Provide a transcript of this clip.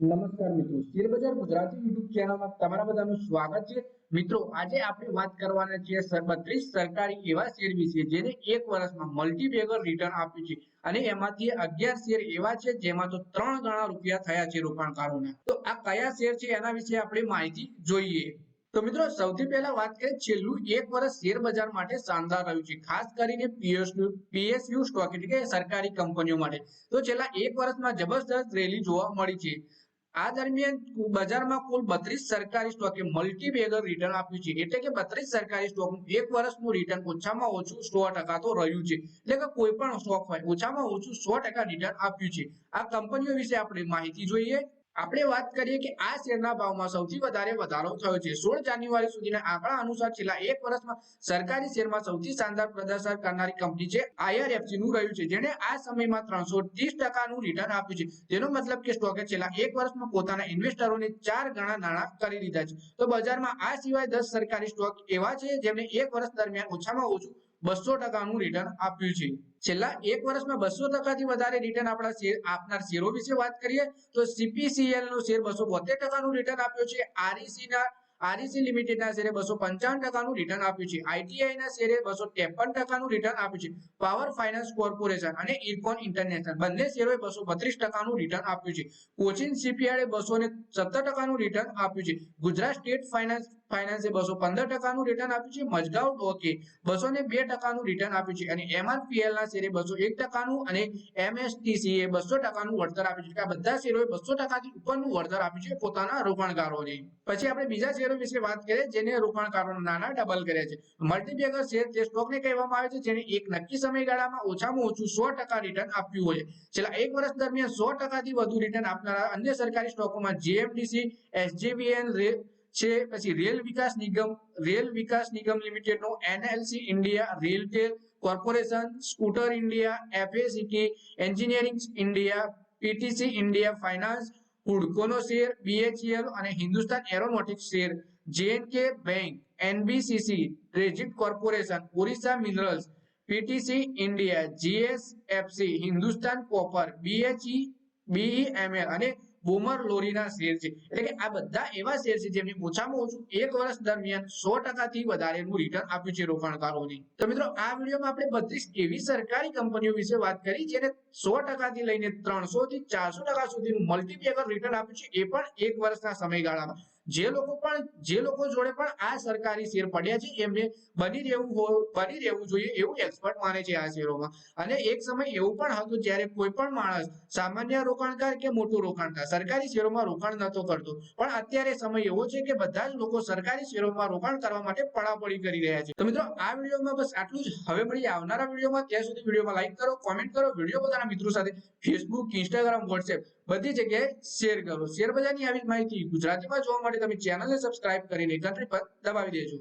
નમસ્કાર મિત્રો. શેરબજાર ગુજરાતી યુટ્યુબ ચેનલમાં તમારા બધાનું સ્વાગત છે. મિત્રો, આજે આપણે વાત કરવાના છીએ બત્રીસ સરકારી એવા શેર વિશે, જેને એક વર્ષમાં મલ્ટીબેગર રિટર્ન આપ્યું છે. અને એમાંથી અગિયાર શેર એવા છે, જેમાં તો ત્રણ ગણા રૂપિયા થયા છે રોકાણકારોના. તો આ કયા શેર છે એના વિશે આપણે માહિતી જોઈએ. તો મિત્રો, સૌથી પહેલા વાત કરીએ, છેલ્લું એક વર્ષ શેર બજાર માટે શાનદાર રહ્યું છે, ખાસ કરીને પીએસયુ પીએસયુ સ્ટોક એટલે કે સરકારી કંપનીઓ માટે. તો છેલ્લા એક વર્ષમાં જબરદસ્ત રેલી જોવા મળી છે. આ દરમિયાન બજારમાં કુલ બત્રીસ સરકારી સ્ટોકે મલ્ટી બેગર રિટર્ન આપ્યું છે. એટલે કે બત્રીસ સરકારી સ્ટોકનું એક વર્ષનું રિટર્ન ઓછામાં ઓછું સો ટકા તો રહ્યું છે. એટલે કે કોઈ પણ સ્ટોક હોય, ઓછામાં ઓછું સો ટકા રિટર્ન આપ્યું છે. આ કંપનીઓ વિશે આપણે માહિતી જોઈએ. આપણે વાત કરીએ કે આ શેરના ભાવમાં સૌથી વધારે વધારો થયો છે. સોળ જાન્યુઆરી સુધીના આંકડા અનુસાર છેલ્લા એક વર્ષમાં સરકારી શેરમાં સૌથી શાનદાર પ્રદર્શન કરનારી કંપની છે આઈઆરએફસી નું રહ્યું છે જેને આ સમયમાં ત્રણસો ત્રીસ ટકાનું રિટર્ન આપ્યું છે. તેનો મતલબ કે સ્ટોકે છેલ્લા એક વર્ષમાં પોતાના ઇન્વેસ્ટરોને ચાર ગણા નાણાં કરી દીધા છે. તો બજારમાં આ સિવાય દસ સરકારી સ્ટોક એવા છે જેમને એક વર્ષ દરમિયાન ઓછામાં ઓછું બસો ટકાનું રિટર્ન આપ્યું છે. છેલ્લા એક વર્ષમાં બસો ટકાથી વધારે રિટર્ન આપણા શેર, આપનાર શેરો વિશે વાત કરીએ, તો સીપીસીએલ નો શેર બસો બોતેર ટકાનું રિટર્ન આપ્યો છે. આરઈસી ના આરઈસી લિમિટેડના શેરે બસો પંચાવન ટકાનું રિટર્ન આપ્યું છે. આઈટીઆઈ ના શેરે બસો ત્રેપન ટકાનું રિટર્ન આપ્યું છે. પાવર ફાઇનાન્સ કોર્પોરેશન અને ઇરકોન ઇન્ટરનેશનલ બંને શેરોએ બસો બત્રીસ ટકાનું રિટર્ન આપ્યું છે. કોચિન શિપયાર્ડે બસો ને સત્તર ટકાનું રિટર્ન આપ્યું છે. ગુજરાત સ્ટેટ ફાઇનાન્સ ફાઇનાન્સે બસો પંદર ટકાનું રિટર્ન આપ્યું છે. મજગાવ ડોકે બસો ને બે ટકાનું રિટર્ન આપ્યું છે. અને એમઆરપીએલ ના શેરે બસો એક ટકાનું અને એમએસટીસી એ બસો ટકાનું વળતર આપ્યું છે. આ બધા શેરોએ બસો ટકાથી ઉપરનું વળતર આપ્યું છે પોતાના રોકાણકારોને. પછી આપણે બીજા શેરો વિશે વાત કરીએ, જેને રોકાણકારોના નાના ડબલ કર્યા છે. મલ્ટીબેગર શેર તે સ્ટોકને કહેવામાં આવે છે જેને એક નક્કી સમયગાળામાં ઓછામાં ઓછું સો ટકા રિટર્ન આપ્યું હોય. છેલ્લા એક વર્ષ દરમિયાન સો ટકાથી વધુ રિટર્ન આપનારા અન્ય સરકારી સ્ટોકોમાં જીએમડીસી એસજેવીએન છે, પછી રેલ વિકાસ નિગમ, રેલ વિકાસ નિગમ લિમિટેડ નો NLC India RailTel corporation, scooter India, FACT engineering India, PTC India, finance, હુડકોનો share, BHEL અને Hindustan aeronautics share, JNK bank, NBCC ટ્રેજિટ corporation, Orissa minerals, PTC India, GSFC, Hindustan copper, BHE, BEML અને Balmer લોરીના share છે. એટલે કે આ બધા એવા share છે જેમને ઓછામાં ઓછું એક વર્ષ દરમિયાન સો ટકાથી વધારેનું રિટર્ન આપ્યું છે રોકાણકારોને. તો મિત્રો, આ વિડીયોમાં આપણે બત્રીસ એવી સરકારી કંપનીઓ વિશે વાત કરી, જેને સો ટકાથી લઈને ત્રણસો થી ચારસો ટકા સુધીનું મલ્ટીપેકર રિટર્ન આપ્યું છે એ પણ એક વર્ષના સમયગાળામાં. જે લોકો પણ, જે લોકો જોડે પણ આ સરકારી શેર પડ્યા છે, એમને બની રહેવું બની રહેવું જોઈએ એવું એક્સપર્ટ માને છે આ શેરોમાં. અને એક સમય એવું પણ હતું જ્યારે કોઈ પણ માણસ સામાન્ય રોકાણકાર કે મોટું રોકાણકાર, સરકારી શેરોમાં રોકાણ નતો કરતો. પણ અત્યારે સમય એવો છે કે બધા જ લોકો સરકારી શેરોમાં રોકાણ કરવા માટે પડાપડી કરી રહ્યા છે. તો મિત્રો, આ વિડીયોમાં બસ આટલું જ. હવે મળી આવનારા વિડીયોમાં. ત્યાં સુધી વિડીયોમાં લાઈક કરો કોમેન્ટ કરો, વીડિયો પોતાના મિત્રો સાથે. ફેસબુક ઇન્સ્ટાગ્રામ વોટ્સએપ બધી જગ્યાએ શેર કરો. શેર બજારની આવી માહિતી ગુજરાતીમાં જોવા માટે તમે ચેનલને સબસ્ક્રાઇબ કરીને ઘંટડી પર દબાવી દેજો.